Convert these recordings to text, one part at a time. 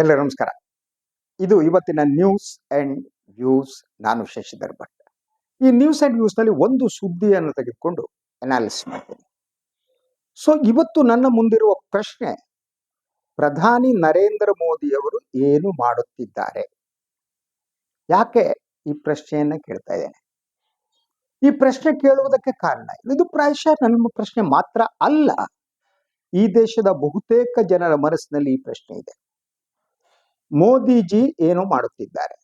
ಎಲ್ಲ ನಮಸ್ಕಾರ. ಇದು ಇವತ್ತಿನ ನ್ಯೂಸ್ ಅಂಡ್ ವ್ಯೂಸ್ ನಾನು ಶಶಿಧರ್ ಭಟ್ ಈ ನ್ಯೂಸ್ ಅಂಡ್ ವ್ಯೂಸ್ನಲ್ಲಿ ಒಂದು ಸುದ್ದಿಯನ್ನು ತೆಗೆದುಕೊಂಡು ಅನಾಲಿಸ್ ಮಾಡ್ತೀನಿ. ಸೊ ಇವತ್ತು ನನ್ನ ಮುಂದಿರುವ ಪ್ರಶ್ನೆ, ಪ್ರಧಾನಿ ನರೇಂದ್ರ ಮೋದಿಯವರು ಏನು ಮಾಡುತ್ತಿದ್ದಾರೆ? ಯಾಕೆ ಈ ಪ್ರಶ್ನೆಯನ್ನ ಕೇಳ್ತಾ ಇದ್ದೇನೆ? ಈ ಪ್ರಶ್ನೆ ಕೇಳುವುದಕ್ಕೆ ಕಾರಣ ಇದು ಪ್ರಾಯಶಃ ನನ್ನ ಪ್ರಶ್ನೆ ಮಾತ್ರ ಅಲ್ಲ. ಈ ದೇಶದ ಬಹುತೇಕ ಜನರ ಮನಸ್ಸಿನಲ್ಲಿ ಈ ಪ್ರಶ್ನೆ ಇದೆ. ಮೋದಿಜಿ ಏನು ಮಾಡುತ್ತಿದ್ದಾರೆ.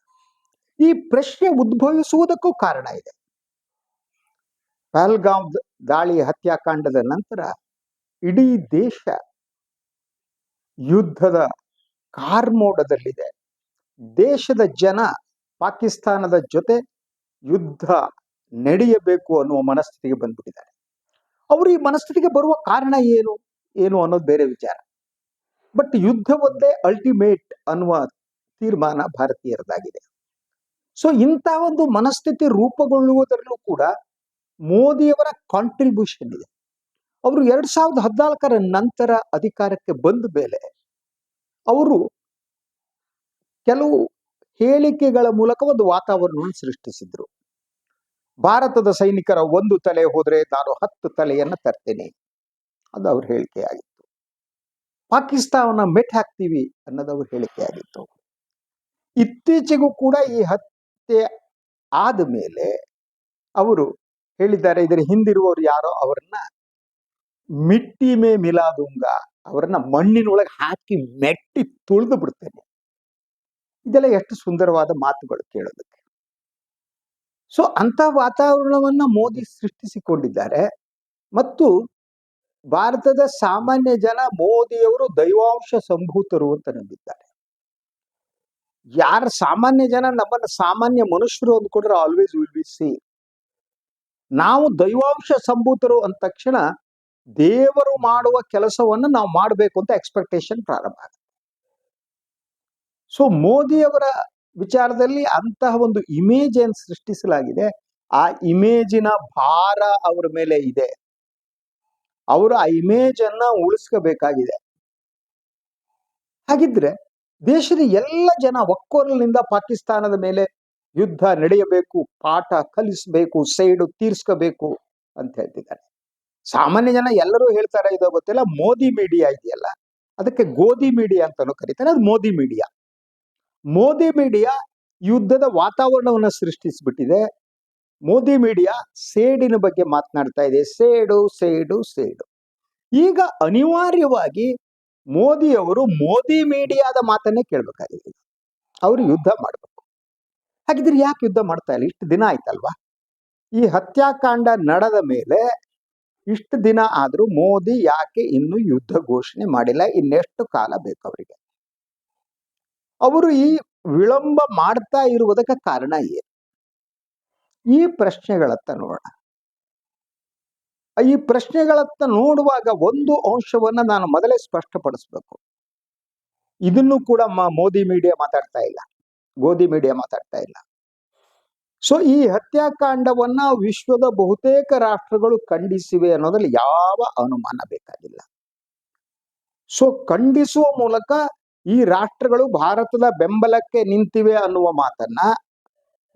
ಈ ಪ್ರಶ್ನೆ ಉದ್ಭವಿಸುವುದಕ್ಕೂ ಕಾರಣ ಇದೆ. ಪಹಲ್ಗಾಂವ್ ದಾಳಿ ಹತ್ಯಾಕಾಂಡದ ನಂತರ ಇಡೀ ದೇಶ ಯುದ್ಧದ ಕಾರ್ಮೋಡದಲ್ಲಿದೆ. ದೇಶದ ಜನ ಪಾಕಿಸ್ತಾನದ ಜೊತೆ ಯುದ್ಧ ನಡೆಯಬೇಕು ಅನ್ನುವ ಮನಸ್ಥಿತಿಗೆ ಬಂದ್ಬಿಟ್ಟಿದ್ದಾರೆ. ಅವರು ಈ ಮನಸ್ಥಿತಿಗೆ ಬರುವ ಕಾರಣ ಏನು? ಏನು ಅನ್ನೋದು ಬೇರೆ ವಿಚಾರ. ಬಟ್ ಯುದ್ಧ ಒಂದೇ ಅಲ್ಟಿಮೇಟ್ ಅನ್ನುವ ತೀರ್ಮಾನ ಭಾರತೀಯರದಾಗಿದೆ. ಸೊ ಇಂಥ ಒಂದು ಮನಸ್ಥಿತಿ ರೂಪುಗೊಳ್ಳುವುದರಲ್ಲೂ ಕೂಡ ಮೋದಿಯವರ ಕಾಂಟ್ರಿಬ್ಯೂಷನ್ ಇದೆ. ಅವರು ಎರಡ್ ಸಾವಿರದ ಹದಿನಾಲ್ಕರ ನಂತರ ಅಧಿಕಾರಕ್ಕೆ ಬಂದ ಮೇಲೆ ಅವರು ಕೆಲವು ಹೇಳಿಕೆಗಳ ಮೂಲಕ ಒಂದು ವಾತಾವರಣವನ್ನು ಸೃಷ್ಟಿಸಿದ್ರು. ಭಾರತದ ಸೈನಿಕರ ಒಂದು ತಲೆ ಹೋದ್ರೆ ನಾನು ಹತ್ತು ತಲೆಯನ್ನ ತರ್ತೇನೆ. ಅದು ಅವ್ರ ಹೇಳಿಕೆಯಾಗಿತ್ತು ಪಾಕಿಸ್ತಾನ ಮೆಟ್ ಹಾಕ್ತೀವಿ ಅನ್ನೋದವ್ರ ಹೇಳಿಕೆಯಾಗಿತ್ತು ಇತ್ತೀಚೆಗೂ ಕೂಡ ಈ ಹತ್ಯೆ ಆದ ಮೇಲೆ ಅವರು ಹೇಳಿದ್ದಾರೆ, ಇದರ ಹಿಂದಿರುವವರು ಯಾರೋ ಅವರನ್ನ ಮಿಟ್ಟಿ ಮೇ ಮಿಲಾದುಂಗ ಅವರನ್ನ ಮಣ್ಣಿನೊಳಗೆ ಹಾಕಿ ಮೆಟ್ಟಿ ತುಳಿದು ಬಿಡ್ತೇನೆ. ಇದೆಲ್ಲ ಎಷ್ಟು ಸುಂದರವಾದ ಮಾತುಗಳು ಕೇಳೋದಕ್ಕೆ. ಸೊ ಅಂತ ವಾತಾವರಣವನ್ನ ಮೋದಿ ಸೃಷ್ಟಿಸಿಕೊಂಡಿದ್ದಾರೆ ಮತ್ತು ಭಾರತದ ಸಾಮಾನ್ಯ ಜನ ಮೋದಿಯವರು ದೈವಾಂಶ ಸಂಭೂತರು ಅಂತ ನಂಬಿದ್ದಾರೆ. ಯಾರ ಸಾಮಾನ್ಯ ಜನ ನಮ್ಮನ್ನ ಸಾಮಾನ್ಯ ಮನುಷ್ಯರು ಅಂದ್ಕೊಂಡ್ರೆ ಆಲ್ವೇಸ್ ವಿಲ್ ಬಿ ಸಿ ನಾವು ದೈವಾಂಶ ಸಂಭೂತರು ಅಂದ ತಕ್ಷಣ ದೇವರು ಮಾಡುವ ಕೆಲಸವನ್ನು ನಾವು ಮಾಡಬೇಕು ಅಂತ ಎಕ್ಸ್ಪೆಕ್ಟೇಷನ್ ಪ್ರಾರಂಭ ಆಗುತ್ತೆ. ಸೊ ಮೋದಿಯವರ ವಿಚಾರದಲ್ಲಿ ಅಂತಹ ಒಂದು ಇಮೇಜ್ ಏನ್ ಸೃಷ್ಟಿಸಲಾಗಿದೆ? ಆ ಇಮೇಜಿನ ಭಾರ ಅವರ ಮೇಲೆ ಇದೆ. ಅವರು ಆ ಇಮೇಜ್ ಅನ್ನ ಉಳಿಸ್ಕೋಬೇಕಾಗಿದೆ. ಹಾಗಿದ್ರೆ ದೇಶದ ಎಲ್ಲ ಜನ ಒಕ್ಕೊರಲಿನಿಂದ ಪಾಕಿಸ್ತಾನದ ಮೇಲೆ ಯುದ್ಧ ನಡೆಯಬೇಕು, ಪಾಠ ಕಲಿಸಬೇಕು, ಸೈಡು ತೀರ್ಸ್ಕೋಬೇಕು ಅಂತ ಹೇಳ್ತಿದ್ದಾರೆ. ಸಾಮಾನ್ಯ ಜನ ಎಲ್ಲರೂ ಹೇಳ್ತಾರೆ ಇದು ಗೊತ್ತಿಲ್ಲ, ಮೋದಿ ಮೀಡಿಯಾ ಇದೆಯಲ್ಲ, ಅದಕ್ಕೆ ಗೋಧಿ ಮೀಡಿಯಾ ಅಂತಾನು ಕರೀತಾರೆ, ಅದು ಮೋದಿ ಮೀಡಿಯಾ ಮೋದಿ ಮೀಡಿಯಾ ಯುದ್ಧದ ವಾತಾವರಣವನ್ನು ಸೃಷ್ಟಿಸಿಬಿಟ್ಟಿದೆ ಮೋದಿ ಮೀಡಿಯಾ ಸೇಡಿನ ಬಗ್ಗೆ ಮಾತನಾಡ್ತಾ ಇದೆ. ಸೇಡು ಸೇಡು ಸೇಡು. ಈಗ ಅನಿವಾರ್ಯವಾಗಿ ಮೋದಿಯವರು ಮೋದಿ ಮೀಡಿಯಾದ ಮಾತನ್ನೇ ಕೇಳಬೇಕಾಗಿದೆ ಅವರು ಯುದ್ಧ ಮಾಡಬೇಕು. ಹಾಗಿದ್ರೆ ಯಾಕೆ ಯುದ್ಧ ಮಾಡ್ತಾ ಇಲ್ಲ? ಇಷ್ಟು ದಿನ ಆಯ್ತಲ್ವಾ? ಈ ಹತ್ಯಾಕಾಂಡ ನಡೆದ ಮೇಲೆ ಇಷ್ಟು ದಿನ ಆದ್ರೂ ಮೋದಿ ಯಾಕೆ ಇನ್ನು ಯುದ್ಧ ಘೋಷಣೆ ಮಾಡಿಲ್ಲ? ಇನ್ನೆಷ್ಟು ಕಾಲ ಬೇಕು ಅವರಿಗೆ? ಅವರು ಈ ವಿಳಂಬ ಮಾಡ್ತಾ ಇರುವುದಕ್ಕೆ ಕಾರಣ ಏನು? ಈ ಪ್ರಶ್ನೆಗಳತ್ತ ನೋಡೋಣ. ಈ ಪ್ರಶ್ನೆಗಳತ್ತ ನೋಡುವಾಗ ಒಂದು ಅಂಶವನ್ನ ನಾನು ಮೊದಲೇ ಸ್ಪಷ್ಟಪಡಿಸ್ಬೇಕು. ಇದನ್ನು ಕೂಡ ಮೋದಿ ಮೀಡಿಯಾ ಮಾತಾಡ್ತಾ ಇಲ್ಲ. ಗೋಧಿ ಮೀಡಿಯಾ ಮಾತಾಡ್ತಾ ಇಲ್ಲ. ಸೊ, ಈ ಹತ್ಯಾಕಾಂಡವನ್ನ ವಿಶ್ವದ ಬಹುತೇಕ ರಾಷ್ಟ್ರಗಳು ಖಂಡಿಸಿವೆ ಅನ್ನೋದ್ರಲ್ಲಿ ಯಾವ ಅನುಮಾನ ಬೇಕಾಗಿಲ್ಲ. ಸೊ, ಖಂಡಿಸುವ ಮೂಲಕ ಈ ರಾಷ್ಟ್ರಗಳು ಭಾರತದ ಬೆಂಬಲಕ್ಕೆ ನಿಂತಿವೆ ಅನ್ನುವ ಮಾತನ್ನ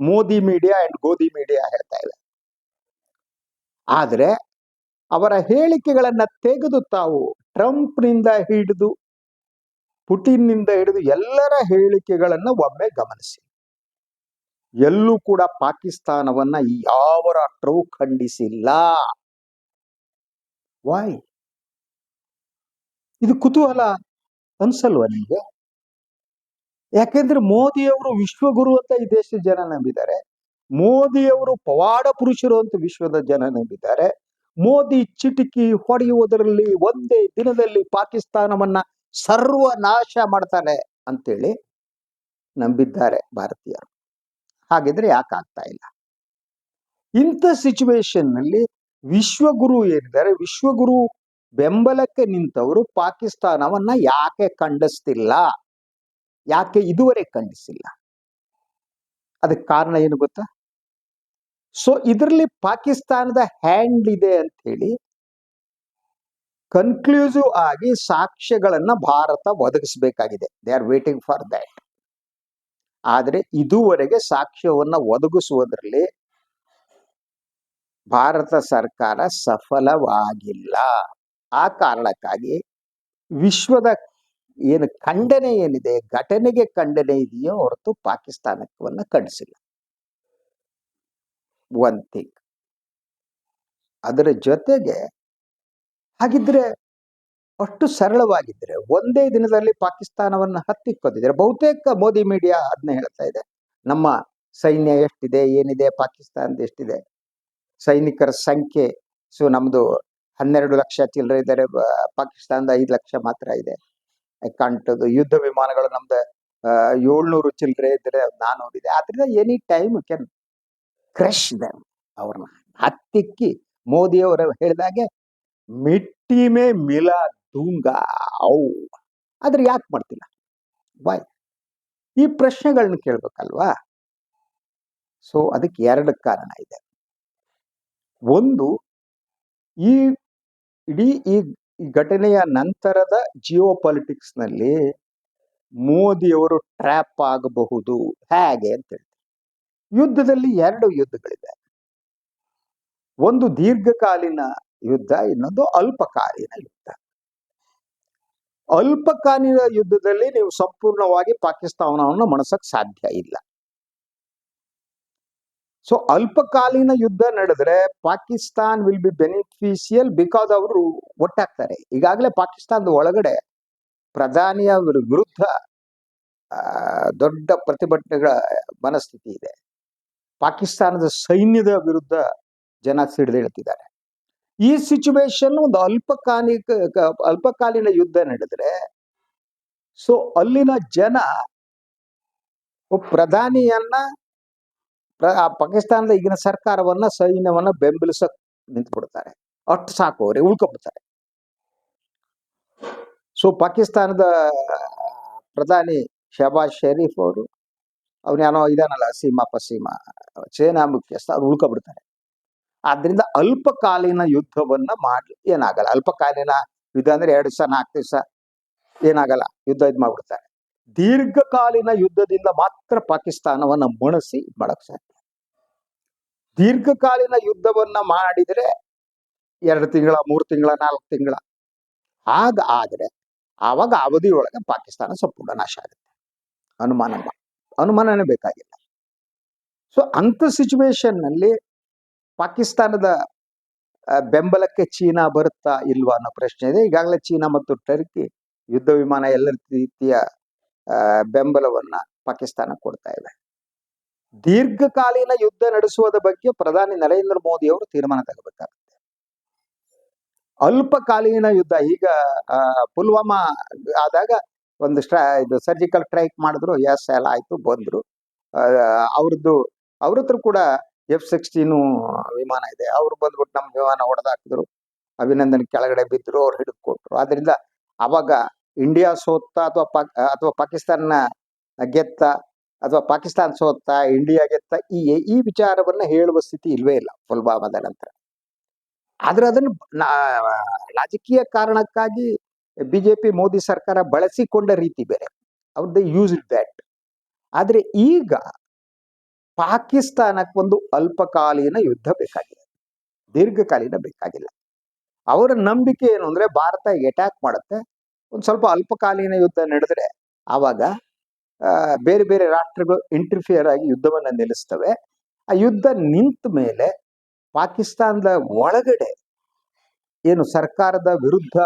Modi media and Godi media ಹೇಳ್ತಾ ಇದೆ ಆದರೆ ಅವರ ಹೇಳಿಕೆಗಳನ್ನ ತೆಗೆದು ತಾವು ಟ್ರಂಪ್ನಿಂದ ಹಿಡಿದು ಪುಟಿನ್ನಿಂದ ಹಿಡಿದು ಎಲ್ಲರ ಹೇಳಿಕೆಗಳನ್ನ ಒಮ್ಮೆ ಗಮನಿಸಿ. ಎಲ್ಲೂ ಕೂಡ ಪಾಕಿಸ್ತಾನವನ್ನ ಯಾವ ರಾಷ್ಟ್ರವೂ ಖಂಡಿಸಿಲ್ಲ. ವಾಯ್ ಇದು ಕುತೂಹಲ ಅನ್ಸಲ್ವಾ ನಿಮ್ಗೆ? ಯಾಕೆಂದ್ರೆ ಮೋದಿಯವರು ವಿಶ್ವಗುರು ಅಂತ ಈ ದೇಶದ ಜನ ನಂಬಿದ್ದಾರೆ. ಮೋದಿಯವರು ಪವಾಡ ಪುರುಷರು ಅಂತ ವಿಶ್ವದ ಜನ ನಂಬಿದ್ದಾರೆ. ಮೋದಿ ಚಿಟಿಕಿ ಹೊಡೆಯುವುದರಲ್ಲಿ ಒಂದೇ ದಿನದಲ್ಲಿ ಪಾಕಿಸ್ತಾನವನ್ನ ಸರ್ವನಾಶ ಮಾಡ್ತಾನೆ ಅಂತೇಳಿ ನಂಬಿದ್ದಾರೆ ಭಾರತೀಯರು ಹಾಗಿದ್ರೆ ಯಾಕಾಗ್ತಾ ಇಲ್ಲ? ಇಂಥ ಸಿಚುವೇಶನ್ನಲ್ಲಿ ವಿಶ್ವಗುರು ಏನಿದ್ದಾರೆ? ವಿಶ್ವಗುರು ಬೆಂಬಲಕ್ಕೆ ನಿಂತವರು ಪಾಕಿಸ್ತಾನವನ್ನ ಯಾಕೆ ಖಂಡಿಸ್ತಿಲ್ಲ? ಯಾಕೆ ಇದುವರೆ ಖಂಡಿಸಿಲ್ಲ? ಅದಕ್ಕೆ ಕಾರಣ ಏನು ಗೊತ್ತಾ? ಸೊ ಇದರಲ್ಲಿ ಪಾಕಿಸ್ತಾನದ ಹ್ಯಾಂಡ್ ಇದೆ ಅಂತ ಹೇಳಿ ಕನ್ಕ್ಲೂಸಿವ್ ಆಗಿ ಸಾಕ್ಷ್ಯಗಳನ್ನ Bharat ಒದಗಿಸಬೇಕಾಗಿದೆ. They are waiting for that ಆದರೆ ಇದುವರೆಗೆ ಸಾಕ್ಷ್ಯವನ್ನ ಒದಗಿಸುವುದರಲ್ಲಿ ಭಾರತ ಸರ್ಕಾರ ಸಫಲವಾಗಿಲ್ಲ. ಆ ಕಾರಣಕ್ಕಾಗಿ ವಿಶ್ವದ ಏನು ಖಂಡನೆ ಏನಿದೆ? ಘಟನೆಗೆ ಖಂಡನೆ ಇದೆಯೋ ಹೊರತು ಪಾಕಿಸ್ತಾನವನ್ನ ಖಂಡಿಸಿಲ್ಲ. ಒನ್ ಥಿಂಗ್ ಅದರ ಜೊತೆಗೆ ಹಾಗಿದ್ರೆ ಅಷ್ಟು ಸರಳವಾಗಿದ್ರೆ ಒಂದೇ ದಿನದಲ್ಲಿ ಪಾಕಿಸ್ತಾನವನ್ನ ಹತ್ತಿಕ್ಕೋದಿದ್ರೆ ಬಹುತೇಕ ಮೋದಿ ಮೀಡಿಯಾ ಅದನ್ನ ಹೇಳ್ತಾ ಇದೆ. ನಮ್ಮ ಸೈನ್ಯ ಎಷ್ಟಿದೆ, ಏನಿದೆ, ಪಾಕಿಸ್ತಾನದ ಎಷ್ಟಿದೆ? ಸೈನಿಕರ ಸಂಖ್ಯೆ. ಸೊ ನಮ್ದು ಹನ್ನೆರಡು ಲಕ್ಷ ಚಿಲ್ಲರೆ ಇದ್ದಾರೆ ಪಾಕಿಸ್ತಾನದ ಐದು ಲಕ್ಷ ಮಾತ್ರ ಇದೆ. ಕಾಣ್ತದ್ದು ಯುದ್ಧ ವಿಮಾನಗಳು ನಮ್ದು ಏಳ್ನೂರು ಚಿಲ್ಲರೆ ಇದ್ರೆ ನಾನೂರಿದೆ. ಆದ್ರಿಂದ any time can crush them ಅವ್ರನ್ನ. ಹತ್ತಿಕ್ಕಿ ಮೋದಿ ಅವರು ಹೇಳಿದಾಗೆ, ಮಿಟ್ಟಿ ಮೇ ಮಿಲಾ ದೂಂಗ ಅವು ಆದ್ರೆ ಯಾಕೆ ಮಾಡ್ತಿಲ್ಲ? ಬಾಯ್ ಈ ಪ್ರಶ್ನೆಗಳನ್ನ ಕೇಳ್ಬೇಕಲ್ವಾ? ಸೊ ಅದಕ್ಕೆ ಎರಡು ಕಾರಣ ಇದೆ. ಒಂದು, ಈ ಇಡೀ ಈ ಘಟನೆಯ ನಂತರದ ಜಿಯೋ ಪಾಲಿಟಿಕ್ಸ್ನಲ್ಲಿ ಮೋದಿಯವರು ಟ್ರ್ಯಾಪ್ ಆಗಬಹುದು ಹೇಗೆ ಅಂತ ಹೇಳ್ತಾರೆ. ಯುದ್ಧದಲ್ಲಿ ಎರಡು ಯುದ್ಧಗಳಿವೆ ಒಂದು ದೀರ್ಘಕಾಲೀನ ಯುದ್ಧ, ಇನ್ನೊಂದು ಅಲ್ಪಕಾಲೀನ ಯುದ್ಧ. ಅಲ್ಪಕಾಲೀನ ಯುದ್ಧದಲ್ಲಿ ನೀವು ಸಂಪೂರ್ಣವಾಗಿ ಪಾಕಿಸ್ತಾನವನ್ನು ಮಣಸಕ್ ಸಾಧ್ಯ ಇಲ್ಲ. ಸೊ, ಅಲ್ಪಕಾಲೀನ ಯುದ್ಧ ನಡೆದ್ರೆ Pakistan will be beneficial because ಅವರು ಒಟ್ಟಾಗ್ತಾರೆ. ಈಗಾಗಲೇ ಪಾಕಿಸ್ತಾನದ ಒಳಗಡೆ ಪ್ರಧಾನಿಯ ವಿರುದ್ಧ ದೊಡ್ಡ ಪ್ರತಿಭಟನೆಗಳ ಮನಸ್ಥಿತಿ ಇದೆ. ಪಾಕಿಸ್ತಾನದ ಸೈನ್ಯದ ವಿರುದ್ಧ ಜನ ಸಿಡಿದೇಳ್ತಿದ್ದಾರೆ ಈ ಸಿಚುವೇಶನ್ ಒಂದು ಅಲ್ಪಕಾಲಿಕ ಅಲ್ಪಕಾಲೀನ ಯುದ್ಧ ನಡೆದರೆ, ಸೊ ಅಲ್ಲಿನ ಜನ ಪ್ರಧಾನಿಯನ್ನ, ಪ್ರ- ಪಾಕಿಸ್ತಾನದ ಈಗಿನ ಸರ್ಕಾರವನ್ನ, ಸೈನ್ಯವನ್ನ ಬೆಂಬಲಿಸಕ್ ನಿಂತ್ಬಿಡ್ತಾರೆ. ಅಷ್ಟು ಸಾಕು ಅವ್ರಿಗೆ ಉಳ್ಕೊಬಿಡ್ತಾರೆ. ಸೊ ಪಾಕಿಸ್ತಾನದ ಪ್ರಧಾನಿ ಶಹಬಾಜ್ ಶರೀಫ್ ಅವರು ಅವನೇನೋ ಇದಾನಲ್ಲ ಸೀಮಾ ಪಸೀಮಾ ಸೇನಾ ಮುಖ್ಯಸ್ಥ ಅವ್ರು ಉಳ್ಕೊಬಿಡ್ತಾರೆ ಆದ್ರಿಂದ ಅಲ್ಪಕಾಲೀನ ಯುದ್ಧವನ್ನ ಮಾಡಿ ಏನಾಗಲ್ಲ ಅಲ್ಪಕಾಲೀನ ಯುದ್ಧ ಅಂದ್ರೆ ಎರಡು ದಿವಸ, ನಾಲ್ಕು ದಿವಸ ಏನಾಗಲ್ಲ, ಯುದ್ಧ ಇದ್ ಮಾಡ್ಬಿಡ್ತಾರೆ. ದೀರ್ಘಕಾಲೀನ ಯುದ್ಧದಿಂದ ಮಾತ್ರ ಪಾಕಿಸ್ತಾನವನ್ನ ಮಣಸಿ ಮಾಡಕ್ ಸಾಧ್ಯ. ದೀರ್ಘಕಾಲೀನ ಯುದ್ಧವನ್ನ ಮಾಡಿದ್ರೆ ಎರಡು ತಿಂಗಳ, ಮೂರು ತಿಂಗಳ, ನಾಲ್ಕು ತಿಂಗಳ. ಆಗ, ಆದ್ರೆ ಆವಾಗ ಅವಧಿಯೊಳಗೆ ಪಾಕಿಸ್ತಾನ ಸಂಪೂರ್ಣ ನಾಶ ಆಗುತ್ತೆ. ಅನುಮಾನ ಅನುಮಾನನೇ ಬೇಕಾಗಿಲ್ಲ. ಸೊ ಅಂತ ಸಿಚುವೇಶನ್ನಲ್ಲಿ ಪಾಕಿಸ್ತಾನದ ಬೆಂಬಲಕ್ಕೆ ಚೀನಾ ಬರುತ್ತಾ ಇಲ್ವಾ ಅನ್ನೋ ಪ್ರಶ್ನೆ ಇದೆ. ಈಗಾಗಲೇ ಚೀನಾ ಮತ್ತು ಟರ್ಕಿ ಯುದ್ಧ ವಿಮಾನ ಎಲ್ಲ ರೀತಿಯ ಬೆಂಬಲವನ್ನ ಪಾಕಿಸ್ತಾನ ಕೊಡ್ತಾ ಇವೆ ದೀರ್ಘಕಾಲೀನ ಯುದ್ಧ ನಡೆಸುವುದ ಬಗ್ಗೆ ಪ್ರಧಾನಿ ನರೇಂದ್ರ ಮೋದಿ ಅವರು ತೀರ್ಮಾನ ತಗೋಬೇಕಾಗುತ್ತೆ ಅಲ್ಪಕಾಲೀನ ಯುದ್ಧ. ಈಗ ಪುಲ್ವಾಮಾ ಆದಾಗ ಒಂದು ಸ್ಟ್ರಾ, ಇದು ಸರ್ಜಿಕಲ್ ಸ್ಟ್ರೈಕ್ ಮಾಡಿದ್ರು. ಎಸ್ ಎಲ್ಲ ಆಯ್ತು, ಬಂದ್ರು. ಅವ್ರದ್ದು, ಅವ್ರ ಹತ್ರ ಕೂಡ ಎಫ್ ಸಿಕ್ಸ್ಟೀನು ವಿಮಾನ ಇದೆ. ಅವ್ರು ಬಂದ್ಬಿಟ್ಟು ನಮ್ಮ ವಿಮಾನ ಹೊಡೆದಾಕಿದ್ರು. ಅಭಿನಂದನ್ ಕೆಳಗಡೆ ಬಿದ್ರು, ಅವ್ರು ಹಿಡಿದು ಕೊಟ್ಟರು ಆದ್ರಿಂದ ಅವಾಗ ಇಂಡಿಯಾ ಸೋತ್ತ ಅಥವಾ ಪಾಕ್, ಅಥವಾ ಪಾಕಿಸ್ತಾನ ಗೆತ್ತ ಅಥವಾ ಪಾಕಿಸ್ತಾನ ಸೋತ್ತ ಇಂಡಿಯಾ ಗೆತ್ತ ಈ ಈ ವಿಚಾರವನ್ನ ಹೇಳುವ ಸ್ಥಿತಿ ಇಲ್ವೇ ಇಲ್ಲ ಪುಲ್ವಾಮಾದ ನಂತರ. ಆದ್ರೆ ಅದನ್ನು ರಾಜಕೀಯ ಕಾರಣಕ್ಕಾಗಿ ಬಿಜೆಪಿ, ಮೋದಿ ಸರ್ಕಾರ ಬಳಸಿಕೊಂಡ ರೀತಿ ಬೇರೆ. ಅವ್ರದ್ದು ಯೂಸ್ ದ್ಯಾಟ್ ಆದ್ರೆ ಈಗ ಪಾಕಿಸ್ತಾನಕ್ಕೆ ಒಂದು ಅಲ್ಪಕಾಲೀನ ಯುದ್ಧ ಬೇಕಾಗಿದೆ. ದೀರ್ಘಕಾಲೀನ ಬೇಕಾಗಿಲ್ಲ. ಅವರ ನಂಬಿಕೆ ಏನು ಅಂದ್ರೆ ಭಾರತ ಅಟ್ಯಾಕ್ ಮಾಡುತ್ತೆ. ಒಂದು ಸ್ವಲ್ಪ ಅಲ್ಪಕಾಲೀನ ಯುದ್ಧ ನಡೆದ್ರೆ ಆವಾಗ ಬೇರೆ ಬೇರೆ ರಾಷ್ಟ್ರಗಳು ಇಂಟರ್ಫಿಯರ್ ಆಗಿ ಯುದ್ಧವನ್ನ ನಿಲ್ಲಿಸ್ತವೆ. ಆ ಯುದ್ಧ ನಿಂತ ಮೇಲೆ ಪಾಕಿಸ್ತಾನದ ಒಳಗಡೆ ಏನು ಸರ್ಕಾರದ ವಿರುದ್ಧ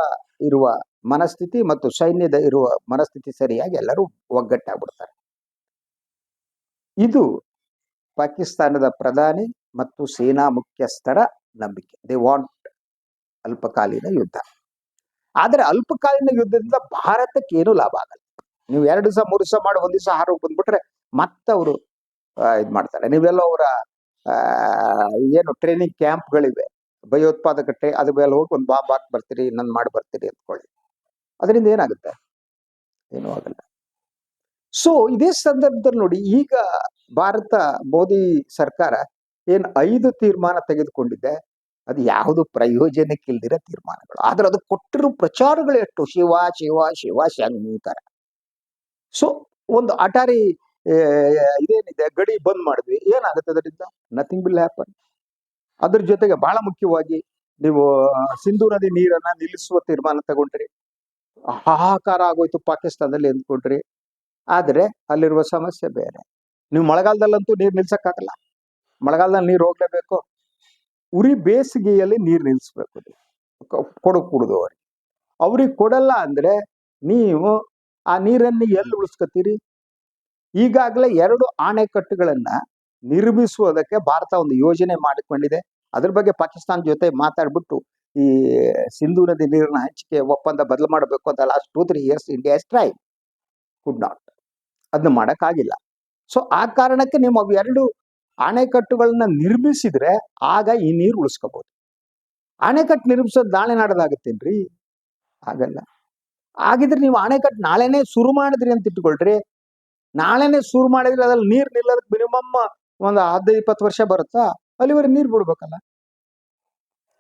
ಇರುವ ಮನಸ್ಥಿತಿ ಮತ್ತು ಸೈನ್ಯದ ಇರುವ ಮನಸ್ಥಿತಿ ಸರಿಯಾಗಿ ಎಲ್ಲರೂ ಒಗ್ಗಟ್ಟಾಗ್ಬಿಡ್ತಾರೆ. ಇದು ಪಾಕಿಸ್ತಾನದ ಪ್ರಧಾನಿ ಮತ್ತು ಸೇನಾ ಮುಖ್ಯಸ್ಥರ ನಂಬಿಕೆ. ದೇ ವಾಂಟ್ ಅಲ್ಪಕಾಲೀನ ಯುದ್ಧ. ಆದರೆ ಅಲ್ಪಕಾಲೀನ ಯುದ್ಧದಿಂದ ಭಾರತಕ್ಕೆ ಏನು ಲಾಭ ಆಗಲ್ಲ. ನೀವು ಎರಡು ದಿವಸ, ಮೂರು ದಿವಸ ಮಾಡಿ, ಒಂದ್ ದಿವಸ ಹಾರೋಗಿ ಬಂದ್ಬಿಟ್ರೆ ಮತ್ತೆ ಅವರು ಇದು ಮಾಡ್ತಾರೆ ನೀವೆಲ್ಲ ಅವರ ಏನು ಟ್ರೈನಿಂಗ್ ಕ್ಯಾಂಪ್ಗಳಿವೆ ಭಯೋತ್ಪಾದಕ ಟ್ರೈ ಅದ್ರ ಮೇಲೆ ಹೋಗಿ ಒಂದು ಬಾಂಬ್ ಹಾಕಿ ಬರ್ತೀರಿ, ಇನ್ನೊಂದು ಮಾಡಿ ಬರ್ತೀರಿ ಅಂದ್ಕೊಳ್ಳಿ. ಅದರಿಂದ ಏನಾಗುತ್ತೆ? ಏನೂ ಆಗಲ್ಲ. ಸೊ ಇದೇ ಸಂದರ್ಭದಲ್ಲಿ ನೋಡಿ, ಈಗ ಭಾರತ, ಮೋದಿ ಸರ್ಕಾರ ಏನ್ ಐದು ತೀರ್ಮಾನ ತೆಗೆದುಕೊಂಡಿದೆ, ಅದು ಯಾವುದು ಪ್ರಯೋಜನಕ್ಕಿಲ್ದಿರ ತೀರ್ಮಾನಗಳು. ಆದ್ರೆ ಅದು ಕೊಟ್ಟಿರೋ ಪ್ರಚಾರಗಳು ಎಷ್ಟು ಶಿವ ಶಿವ ಶಿವ ಶಂಕರ ಸೊ ಒಂದು ಅಟಾರಿ ಇದೇನಿದೆ ಗಡಿ ಬಂದ್ ಮಾಡಿದ್ವಿ. ಏನಾಗುತ್ತೆ ಅದರಿಂದ? ನಥಿಂಗ್ ವಿಲ್ ಹ್ಯಾಪನ್ ಅದ್ರ ಜೊತೆಗೆ ಬಹಳ ಮುಖ್ಯವಾಗಿ ನೀವು ಸಿಂಧು ನದಿ ನೀರನ್ನ ನಿಲ್ಲಿಸುವ ತೀರ್ಮಾನ ತಗೊಂಡ್ರಿ. ಹಾಹಾಕಾರ ಆಗೋಯ್ತು ಪಾಕಿಸ್ತಾನದಲ್ಲಿ ಅಂದ್ಕೊಂಡ್ರಿ. ಆದ್ರೆ ಅಲ್ಲಿರುವ ಸಮಸ್ಯೆ ಬೇರೆ. ನೀವು ಮಳೆಗಾಲದಲ್ಲಂತೂ ನೀರು ನಿಲ್ಸಕ್ಕಾಗಲ್ಲ. ಮಳೆಗಾಲದಲ್ಲಿ ನೀರು ಹೋಗ್ಲೇಬೇಕು. ಉರಿ ಬೇಸಿಗೆಯಲ್ಲಿ ನೀರು ನಿಲ್ಲಿಸ್ಬೇಕು ಕೊಡು ಕುಡ್ದು ಅವ್ರಿಗೆ. ಅವ್ರಿಗೆ ಕೊಡಲ್ಲ ಅಂದ್ರೆ ನೀವು ಆ ನೀರನ್ನು ಎಲ್ಲಿ ಉಳಿಸ್ಕೊತೀರಿ ಈಗಾಗಲೇ ಎರಡು ಆಣೆಕಟ್ಟುಗಳನ್ನ ನಿರ್ಮಿಸುವುದಕ್ಕೆ ಭಾರತ ಒಂದು ಯೋಜನೆ ಮಾಡಿಕೊಂಡಿದೆ. ಅದ್ರ ಬಗ್ಗೆ ಪಾಕಿಸ್ತಾನ ಜೊತೆ ಮಾತಾಡ್ಬಿಟ್ಟು ಈ ಸಿಂಧೂ ನದಿ ನೀರಿನ ಹಂಚಿಕೆ ಒಪ್ಪಂದ ಬದಲು ಮಾಡಬೇಕು ಅಂತ last two three years India try could not ಅದನ್ನ ಮಾಡೋಕ್ಕಾಗಿಲ್ಲ. ಸೊ ಆ ಕಾರಣಕ್ಕೆ ನೀವು ಎರಡು ಅಣೆಕಟ್ಟುಗಳನ್ನ ನಿರ್ಮಿಸಿದ್ರೆ ಆಗ ಈ ನೀರು ಉಳಿಸ್ಕೋಬಹುದು ಅಣೆಕಟ್ಟು ನಿರ್ಮಿಸೋದು ನಾಳೆ ನಾಡದಾಗತ್ತೇನ್ರಿ? ಆಗಲ್ಲ ಆಗಿದ್ರೆ ನೀವು ಅಣೆಕಟ್ಟು ನಾಳೆನೇ ಶುರು ಮಾಡಿದ್ರಿ ಅಂತ ಇಟ್ಕೊಳ್ರಿ. ನಾಳೆನೇ ಶುರು ಮಾಡಿದ್ರೆ ಅದ್ರಲ್ಲಿ ನೀರು ನಿಲ್ಲೋದಕ್ಕೆ ಮಿನಿಮಮ್ ಒಂದು ಹದಿನೈದು, ಇಪ್ಪತ್ತು ವರ್ಷ ಬರುತ್ತಾ? ಅಲ್ಲಿವರೆಗೆ ನೀರು ಬಿಡ್ಬೇಕಲ್ಲ?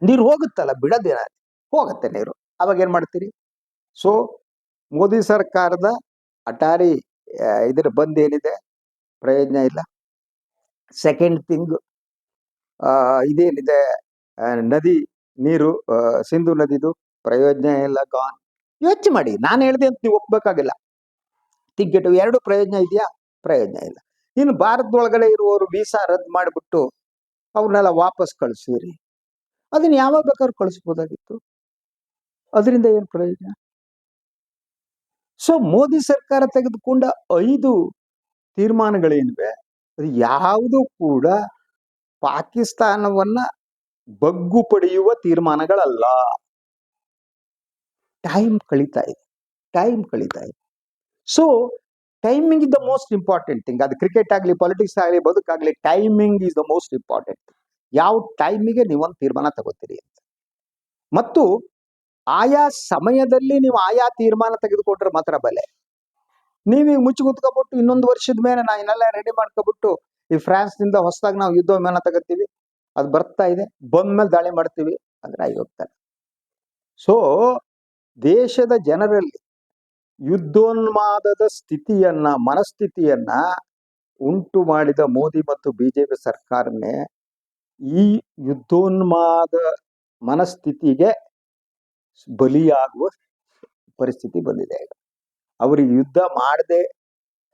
ನೀರು ಹೋಗುತ್ತಲ್ಲ ಬಿಡೋದೇನ ಹೋಗತ್ತೆ ನೀರು. ಅವಾಗ ಏನ್ ಮಾಡ್ತೀರಿ? ಸೊ ಮೋದಿ ಸರ್ಕಾರದ ಅಟಾರಿ ಇದ್ರ ಬಂದ್ ಏನಿದೆ? ಪ್ರಯೋಜನ ಇಲ್ಲ. ಸೆಕೆಂಡ್ ಥಿಂಗ್ ಇದೇನಿದೆ? ನದಿ ನೀರು ಸಿಂಧು ನದಿದು ಪ್ರಯೋಜನ ಇಲ್ಲ ಗಾನ್ ಯೋಚನೆ ಮಾಡಿ. ನಾನು ಹೇಳ್ದೆ ಅಂತ ನೀವು ಒಪ್ಬೇಕಾಗಿಲ್ಲ. ತಿಗ್ಗೆಟು ಎರಡು ಪ್ರಯೋಜನ ಇದೆಯಾ? ಪ್ರಯೋಜನ ಇಲ್ಲ. ಇನ್ನು ಭಾರತದೊಳಗಡೆ ಇರುವವರು ವೀಸಾ ರದ್ದು ಮಾಡಿಬಿಟ್ಟು ಅವ್ರನ್ನೆಲ್ಲ ವಾಪಸ್ ಕಳಿಸಿರಿ. ಅದನ್ನ ಯಾವಾಗ ಬೇಕಾದ್ರೂ ಕಳಿಸ್ಬೋದಾಗಿತ್ತು. ಅದರಿಂದ ಏನು ಪ್ರಯೋಜನ? ಸೊ ಮೋದಿ ಸರ್ಕಾರ ತೆಗೆದುಕೊಂಡ ಐದು ತೀರ್ಮಾನಗಳೇನಿವೆ? ಅದು ಯಾವುದು ಕೂಡ ಪಾಕಿಸ್ತಾನವನ್ನ ಬಗ್ಗು ಪಡೆಯುವ ತೀರ್ಮಾನಗಳಲ್ಲ. ಟೈಮ್ ಕಳೀತಾ ಇದೆ. ಟೈಮ್ ಕಳೀತಾ ಇದೆ. So timing is the most important thing ಅದು ಕ್ರಿಕೆಟ್ ಆಗಲಿ ಪಾಲಿಟಿಕ್ಸ್ ಆಗಲಿ ಬದುಕಾಗಲಿ timing is the most important ಯಾವ ಟೈಮಿಗೆ ನೀವೊಂದು ತೀರ್ಮಾನ ತಗೋತೀರಿ ಅಂತ. ಮತ್ತು ಆಯಾ ಸಮಯದಲ್ಲಿ ನೀವು ಆಯಾ ತೀರ್ಮಾನ ತೆಗೆದುಕೊಂಡ್ರೆ ಮಾತ್ರ ಬಲೆ. ನೀವೀಗ ಮುಚ್ಚಿ ಕುತ್ಕೊಬಿಟ್ಟು ಇನ್ನೊಂದು ವರ್ಷದ ಮೇಲೆ ನಾ ಇನ್ನೆಲ್ಲ ರೆಡಿ ಮಾಡ್ಕೊಬಿಟ್ಟು ಈ ಫ್ರಾನ್ಸ್ನಿಂದ ಹೊಸದಾಗಿ ನಾವು ಯುದ್ಧ ವಿಮಾನ ತಗೋತೀವಿ. ಅದು ಬರ್ತಾ ಇದೆ. ಬಂದ್ಮೇಲೆ ದಾಳಿ ಮಾಡ್ತೀವಿ. ಅಂದ್ರೆ ಆಗಿ ಹೋಗ್ತಾರೆ ಸೊ ದೇಶದ ಜನರಲ್ಲಿ ಯುದ್ಧೋನ್ಮಾದದ ಸ್ಥಿತಿಯನ್ನ, ಮನಸ್ಥಿತಿಯನ್ನ ಉಂಟು ಮಾಡಿದ ಮೋದಿ ಮತ್ತು ಬಿಜೆಪಿ ಸರ್ಕಾರನೇ ಈ ಯುದ್ಧೋನ್ಮಾದ ಮನಸ್ಥಿತಿಗೆ ಬಲಿಯಾಗುವ ಪರಿಸ್ಥಿತಿ ಬಂದಿದೆ. ಈಗ ಅವರಿಗೆ ಯುದ್ಧ ಮಾಡದೆ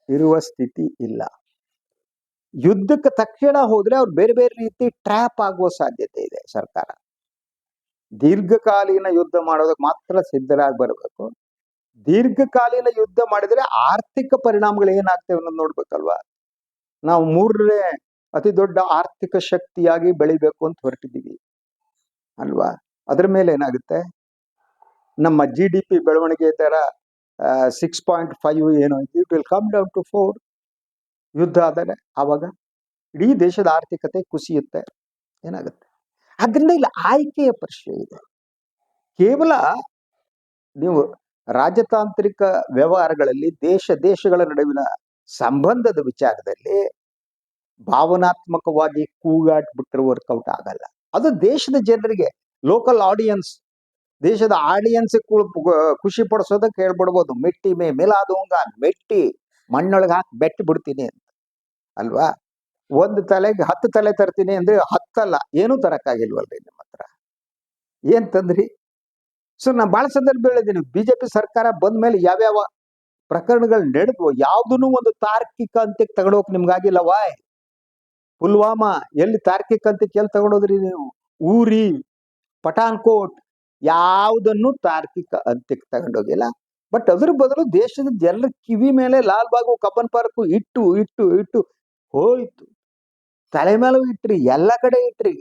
ಇರುವ ಸ್ಥಿತಿ ಇಲ್ಲ. ಯುದ್ಧಕ್ಕೆ ತಕ್ಷಣ ಹೋದ್ರೆ ಅವ್ರು ಬೇರೆ ಬೇರೆ ರೀತಿ ಟ್ರ್ಯಾಪ್ ಆಗುವ ಸಾಧ್ಯತೆ ಇದೆ ಸರ್ಕಾರ. ದೀರ್ಘಕಾಲೀನ ಯುದ್ಧ ಮಾಡೋದಕ್ಕೆ ಮಾತ್ರ ಸಿದ್ಧರಾಗಿ ಬರಬೇಕು. ದೀರ್ಘಕಾಲೀನ ಯುದ್ಧ ಮಾಡಿದ್ರೆ ಆರ್ಥಿಕ ಪರಿಣಾಮಗಳು ಏನಾಗ್ತವೆ ಅನ್ನೋದು ನೋಡ್ಬೇಕಲ್ವಾ? ನಾವು ಮೂರನೇ ಅತಿ ದೊಡ್ಡ ಆರ್ಥಿಕ ಶಕ್ತಿಯಾಗಿ ಬೆಳಿಬೇಕು ಅಂತ ಹೊರಟಿದ್ದೀವಿ. ಅಲ್ವಾ? ಅದ್ರ ಮೇಲೆ ಏನಾಗುತ್ತೆ? ನಮ್ಮ ಜಿ ಡಿ ಪಿ ಬೆಳವಣಿಗೆ ತರ ಸಿಕ್ಸ್ ಪಾಯಿಂಟ್ ಫೈವ್ ಏನು it will come down to four ಯುದ್ಧ ಆದರೆ ಆವಾಗ ಇಡೀ ದೇಶದ ಆರ್ಥಿಕತೆ ಕುಸಿಯುತ್ತೆ. ಏನಾಗುತ್ತೆ? ಅದರಿಂದ ಇಲ್ಲಿ ಆಯ್ಕೆಯ ಪ್ರಶ್ನೆ ಇದೆ. ಕೇವಲ ನೀವು ರಾಜತಾಂತ್ರಿಕ ವ್ಯವಹಾರಗಳಲ್ಲಿ ದೇಶ ದೇಶಗಳ ನಡುವಿನ ಸಂಬಂಧದ ವಿಚಾರದಲ್ಲಿ ಭಾವನಾತ್ಮಕವಾಗಿ ಕೂಗಾಟ್ಬಿಟ್ರೆ ವರ್ಕೌಟ್ ಆಗಲ್ಲ. ಅದು ದೇಶದ ಜನರಿಗೆ ಲೋಕಲ್ ಆಡಿಯನ್ಸ್ ದೇಶದ ಆಡಿಯನ್ಸ್ ಖುಷಿ ಪಡಿಸೋದಕ್ಕೆ ಹೇಳ್ಬಿಡ್ಬೋದು ಮೆಟ್ಟಿ ಮೇ ಮಿಲಾದೋಂಗ ಮೆಟ್ಟಿ ಮಣ್ಣೊಳಗೆ ಹಾಕಿ ಬೆಟ್ಟಿ ಬಿಡ್ತೀನಿ ಅಂತ. ಅಲ್ವಾ? ಒಂದು ತಲೆಗೆ ಹತ್ತು ತಲೆ ತರ್ತೀನಿ ಅಂದ್ರೆ ಹತ್ತಲ್ಲ. ಏನೂ ತರಕ್ಕಾಗಿಲ್ವಲ್ರಿ ನಿಮ್ಮ ಹತ್ರ ಏನ್ ತಂದ್ರಿ? ಸೊ ನಾನು ಬಹಳ ಸಂದರ್ಭ ಹೇಳಿದ್ದೀನಿ. ಬಿಜೆಪಿ ಸರ್ಕಾರ ಬಂದ ಮೇಲೆ ಯಾವ್ಯಾವ ಪ್ರಕರಣಗಳು ನಡೆದ್ವು ಯಾವ್ದನ್ನು ಒಂದು ತಾರ್ಕಿಕ ಅಂತ್ಯಕ್ಕೆ ನಿಮ್ಗಾಗಿಲ್ಲ ವಾಯ್ ಪುಲ್ವಾಮಾ, ಎಲ್ಲಿ ತಾರ್ಕಿಕ ಅಂತ್ಯಕ್ಕೆ ಎಲ್ಲಿ ತಗೊಂಡೋದ್ರಿ ನೀವು? ಊರಿ ಪಠಾನ್ಕೋಟ್ ಯಾವುದನ್ನು ತಾರ್ಕಿಕ ಅಂತ್ಯಕ್ಕೆ ತಗೊಂಡೋಗಿಲ್ಲ. ಬಟ್ ಅದ್ರ ಬದಲು ದೇಶದ ಜನರ ಕಿವಿ ಮೇಲೆ ಲಾಲ್ ಬಾಗು, ಕಬ್ಬನ್ ಪಾರ್ಕು ಇಟ್ಟು ಇಟ್ಟು ಇಟ್ಟು ಹೋಯ್ತು. ತಲೆ ಮೇಲೂ ಇಟ್ರಿ, ಎಲ್ಲ ಕಡೆ ಇಟ್ರಿ.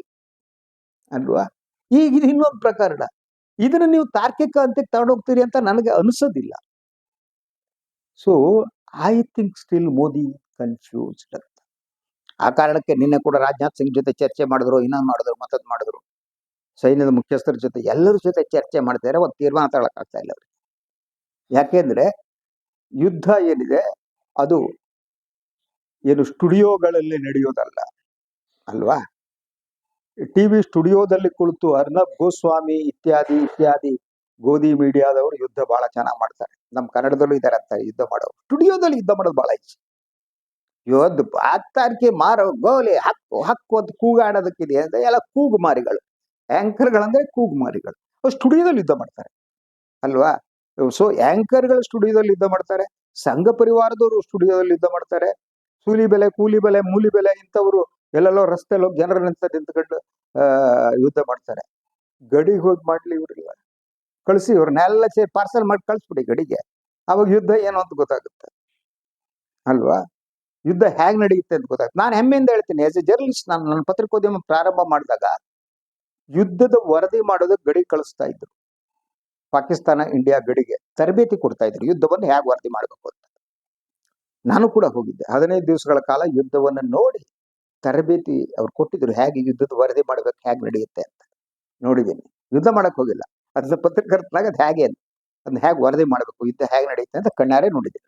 ಅಲ್ವಾ? ಈಗ ಇದು ಇನ್ನೊಂದು ಪ್ರಕರಣ. ಇದನ್ನ ನೀವು ತಾರ್ಕಿಕ ಅಂತ್ಯಕ್ಕೆ ತಗೊಂಡೋಗ್ತೀರಿ ಅಂತ ನನಗೆ ಅನಿಸೋದಿಲ್ಲ. So I think still Modi confused ಅಂತ ಆ ಕಾರಣಕ್ಕೆ ನಿನ್ನೆ ಕೂಡ ರಾಜನಾಥ್ ಸಿಂಗ್ ಜೊತೆ ಚರ್ಚೆ ಮಾಡಿದ್ರು, ಇನ್ನೊಂದು ಮಾಡಿದ್ರು, ಮತ್ತದ್ ಮಾಡಿದ್ರು. ಸೈನ್ಯದ ಮುಖ್ಯಸ್ಥರ ಜೊತೆ ಎಲ್ಲರ ಜೊತೆ ಚರ್ಚೆ ಮಾಡ್ತಾರೆ ಒಂದು ತೀರ್ಮಾನ ತಗೊಳಕ್ಕಾಗ್ತಾ ಇಲ್ಲ ಅವ್ರಿಗೆ. ಯಾಕೆಂದ್ರೆ ಯುದ್ಧ ಏನಿದೆ, ಅದು ಏನು ಸ್ಟುಡಿಯೋಗಳಲ್ಲಿ ನಡೆಯೋದಲ್ಲ, ಅಲ್ವಾ? ಟಿವಿ ಸ್ಟುಡಿಯೋದಲ್ಲಿ ಕುಳಿತು ಅರ್ನಬ್ ಗೋಸ್ವಾಮಿ ಇತ್ಯಾದಿ ಇತ್ಯಾದಿ ಗೋಧಿ ಮೀಡಿಯಾದವರು ಯುದ್ಧ ಬಹಳ ಚೆನ್ನಾಗಿ ಮಾಡ್ತಾರೆ. ನಮ್ಮ ಕನ್ನಡದಲ್ಲೂ ಇದಾರೆ ಅಂತ ಯುದ್ಧ ಮಾಡೋರು. ಸ್ಟುಡಿಯೋದಲ್ಲಿ ಯುದ್ಧ ಮಾಡೋದು ಬಹಳ ಇಷ್ಟ ಯೋದ್ ಬಾತ್ತಾರಿಕೆ ಮಾರೋ ಗೋಲಿ ಹಕ್ಕು ಹಕ್ಕು ಅಂತ ಕೂಗಾಡೋದಕ್ಕಿದೆ ಅಂತ ಎಲ್ಲ ಕೂಗು ಮಾರಿಗಳು. ಆಂಕರ್ಗಳಂದ್ರೆ ಕೂಗು ಮಾರಿಗಳು. ಅವ್ರು ಸ್ಟುಡಿಯೋದಲ್ಲಿ ಯುದ್ಧ ಮಾಡ್ತಾರೆ. ಅಲ್ವಾ? ಸೊ ಆ್ಯಂಕರ್ಗಳು ಸ್ಟುಡಿಯೋದಲ್ಲಿ ಯುದ್ಧ ಮಾಡ್ತಾರೆ. ಸಂಘ ಪರಿವಾರದವರು ಸ್ಟುಡಿಯೋದಲ್ಲಿ ಯುದ್ಧ ಮಾಡ್ತಾರೆ. ಸೂಲಿ ಬೆಲೆ ಕೂಲಿ ಬೆಲೆ ಮೂಲಿ ಬೆಲೆ ಇಂಥವರು ಎಲ್ಲೆಲ್ಲೋ ರಸ್ತೆಯಲ್ಲಿ ಜನರ ನಿಂತ ನಿಂತ್ಕೊಂಡು ಯುದ್ಧ ಮಾಡ್ತಾರೆ. ಗಡಿಗೆ ಹೋಗಿ ಮಾಡ್ಲಿ ಇವ್ರಿಲ್ಲ. ಕಳಿಸಿ ಇವ್ರನ್ನೆಲ್ಲ ಸೇರಿ ಪಾರ್ಸಲ್ ಮಾಡಿ ಕಳಿಸ್ಬಿಡಿ ಗಡಿಗೆ. ಅವಾಗ ಯುದ್ಧ ಏನು ಅಂತ ಗೊತ್ತಾಗುತ್ತೆ. ಅಲ್ವಾ? ಯುದ್ಧ ಹೇಗೆ ನಡೆಯುತ್ತೆ ಅಂತ ಗೊತ್ತಾಗುತ್ತೆ. ನಾನು ಹೆಮ್ಮೆಯಿಂದ ಹೇಳ್ತೀನಿ ಆಸ್ ಎ ಜರ್ನಲಿಸ್ಟ್ ನಾನು ನನ್ನ ಪತ್ರಿಕೋದ್ಯಮ ಪ್ರಾರಂಭ ಮಾಡಿದಾಗ ಯುದ್ಧದ ವರದಿ ಮಾಡೋದಕ್ಕೆ ಗಡಿ ಕಳಿಸ್ತಾ ಇದ್ರು. ಪಾಕಿಸ್ತಾನ, ಇಂಡಿಯಾ ಗಡಿಗೆ ತರಬೇತಿ ಕೊಡ್ತಾ ಇದ್ರು. ಯುದ್ಧವನ್ನು ಹೇಗೆ ವರದಿ ಮಾಡಬೇಕು ಅಂತ. ನಾನು ಕೂಡ ಹೋಗಿದ್ದೆ. ಹದಿನೈದು ದಿವಸಗಳ ಕಾಲ ಯುದ್ಧವನ್ನು ನೋಡಿ ತರಬೇತಿ ಅವ್ರು ಕೊಟ್ಟಿದ್ರು ಹೇಗೆ ಯುದ್ಧದ ವರದಿ ಮಾಡ್ಬೇಕು, ಹೇಗೆ ನಡೆಯುತ್ತೆ ಅಂತ. ನೋಡಿದ್ದೀನಿ ಯುದ್ಧ ಮಾಡಕ್ ಹೋಗಿಲ್ಲ. ಅದನ್ನ ಪತ್ರಕರ್ತನಾಗ ಅದು ಹೇಗೆ ಅಂತ ಅದನ್ನ ಹೇಗೆ ವರದಿ ಮಾಡಬೇಕು, ಯುದ್ಧ ಹೇಗೆ ನಡೆಯುತ್ತೆ ಅಂತ ಕಣ್ಣಾರೆ ನೋಡಿದ್ದೀನಿ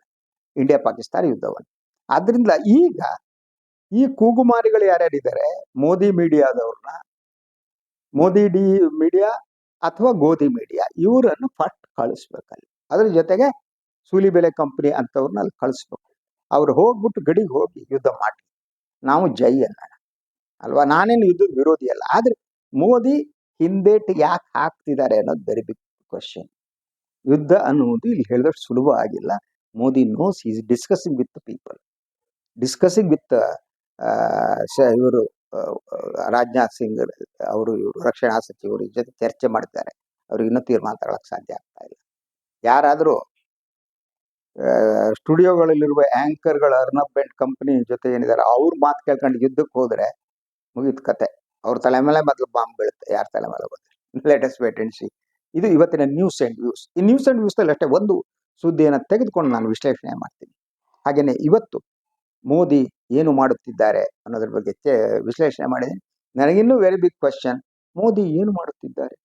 ಇಂಡಿಯಾ ಪಾಕಿಸ್ತಾನ ಯುದ್ಧವನ್ನು. ಆದ್ರಿಂದ ಈಗ ಈ ಕೂಗುಮಾರಿಗಳು ಯಾರ್ಯಾರಿದ್ದಾರೆ, ಮೋದಿ ಮೀಡಿಯಾದವ್ರನ್ನ ಮೋದಿ ಡಿ ಮೀಡಿಯಾ ಅಥವಾ ಗೋಧಿ ಮೀಡಿಯಾ, ಇವರನ್ನು ಫಸ್ಟ್ ಕಳಿಸ್ಬೇಕಲ್ಲಿ. ಅದ್ರ ಜೊತೆಗೆ ಸೂಲಿಬೆಲೆ ಕಂಪ್ನಿ ಅಂತವ್ರನ್ನ ಅಲ್ಲಿ ಕಳಿಸ್ಬೇಕು. ಅವ್ರು ಹೋಗ್ಬಿಟ್ಟು ಗಡಿಗೆ ಹೋಗಿ ಯುದ್ಧ ಮಾಡಿ ನಾವು ಜೈ ಅಲ್ಲ. ಅಲ್ವಾ? ನಾನೇನು ಇದು ವಿರೋಧಿ ಅಲ್ಲ. ಆದ್ರೆ ಮೋದಿ ಹಿಂದೇಟ್ ಯಾಕೆ ಹಾಕ್ತಿದ್ದಾರೆ ಅನ್ನೋದು ವೆರಿ ಬಿಗ್ ಕ್ವಶನ್ ಯುದ್ಧ ಅನ್ನುವುದು ಇಲ್ಲಿ ಹೇಳಿದಷ್ಟು ಸುಲಭ ಆಗಿಲ್ಲ. Modi knows is discussing with people discussing with ಇವರು ರಾಜನಾಥ್ ಸಿಂಗ್ ಅವರು, ಇವರು ರಕ್ಷಣಾ ಸಚಿವರು ಜೊತೆ ಚರ್ಚೆ ಮಾಡ್ತಾರೆ. ಅವ್ರಿಗೆ ಇನ್ನೂ ತೀರ್ಮಾನ ತಗೊಳಕ್ ಸಾಧ್ಯ ಆಗ್ತಾ ಇಲ್ಲ. ಯಾರಾದರೂ ಸ್ಟುಡಿಯೋಗಳಲ್ಲಿರುವ ಆಂಕರ್ಗಳ ಅರ್ನಬ್ ಅಂಡ್ ಕಂಪನಿ ಜೊತೆ ಏನಿದ್ದಾರೆ, ಅವ್ರ ಮಾತು ಕೇಳ್ಕೊಂಡು ಯುದ್ಧಕ್ಕೆ ಹೋದ್ರೆ ಮುಗಿದ ಕತೆ. ಅವ್ರ ತಲೆ ಮೇಲೆ ಮೊದಲು ಬಾಂಬ್ ಬೀಳುತ್ತೆ, ಯಾರ ತಲೆ ಮೇಲೆ ಬಂದ್ರೆ ಲೇಟೆಸ್ಟ್ ವೇಟ್ ಅಂಡ್ ಸಿ ಇದು ಇವತ್ತಿನ ನ್ಯೂಸ್ ಅಂಡ್ ವ್ಯೂಸ್ ಈ ನ್ಯೂಸ್ ಅಂಡ್ ವ್ಯೂಸ್ ಅಲ್ಲಿ ಅಷ್ಟೇ ಒಂದು ಸುದ್ದಿಯನ್ನು ತೆಗೆದುಕೊಂಡು ನಾನು ವಿಶ್ಲೇಷಣೆ ಮಾಡ್ತೀನಿ. ಹಾಗೇನೆ ಇವತ್ತು ಮೋದಿ ಏನು ಮಾಡುತ್ತಿದ್ದಾರೆ ಅನ್ನೋದ್ರ ಬಗ್ಗೆ ವಿಶ್ಲೇಷಣೆ ಮಾಡಿದ್ದೀನಿ. ನನಗಿನ್ನೂ ವೆರಿ ಬಿಗ್ ಕ್ವಶನ್ ಮೋದಿ ಏನು ಮಾಡುತ್ತಿದ್ದಾರೆ?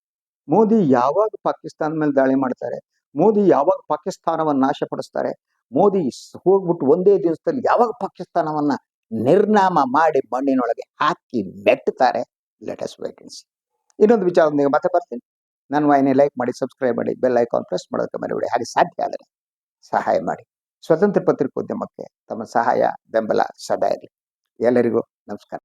ಮೋದಿ ಯಾವಾಗ ಪಾಕಿಸ್ತಾನ ಮೇಲೆ ದಾಳಿ ಮಾಡ್ತಾರೆ? ಮೋದಿ ಯಾವಾಗ ಪಾಕಿಸ್ತಾನವನ್ನ ನಾಶಪಡಿಸ್ತಾರೆ? ಮೋದಿ ಹೋಗ್ಬಿಟ್ಟು ಒಂದೇ ದಿವಸದಲ್ಲಿ ಯಾವಾಗ ಪಾಕಿಸ್ತಾನವನ್ನ ನಿರ್ನಾಮ ಮಾಡಿ ಮಣ್ಣಿನೊಳಗೆ ಹಾಕಿ ಮೆಟ್ಟುತ್ತಾರೆ ಲೇಟೆಸ್ ವೇಕೆನ್ಸಿ ಇನ್ನೊಂದು ವಿಚಾರದೊಂದಿಗೆ ಮತ್ತೆ ಬರ್ತೀನಿ. ನನ್ನ ವಾಹಿನಿ ಲೈಕ್ ಮಾಡಿ ಸಬ್ಸ್ಕ್ರೈಬ್ ಮಾಡಿ ಬೆಲ್ ಐಕಾನ್ ಪ್ರೆಸ್ ಮಾಡೋದಕ್ಕೆ ಮರಿಬೇಡಿ ಹಾಗೆ ಸಾಧ್ಯ ಆದರೆ ಸಹಾಯ ಮಾಡಿ. ಸ್ವತಂತ್ರ ಪತ್ರಿಕೋದ್ಯಮಕ್ಕೆ ತಮ್ಮ ಸಹಾಯ, ಬೆಂಬಲ ಸದಾ ಇರಲಿ. ಎಲ್ಲರಿಗೂ ನಮಸ್ಕಾರ.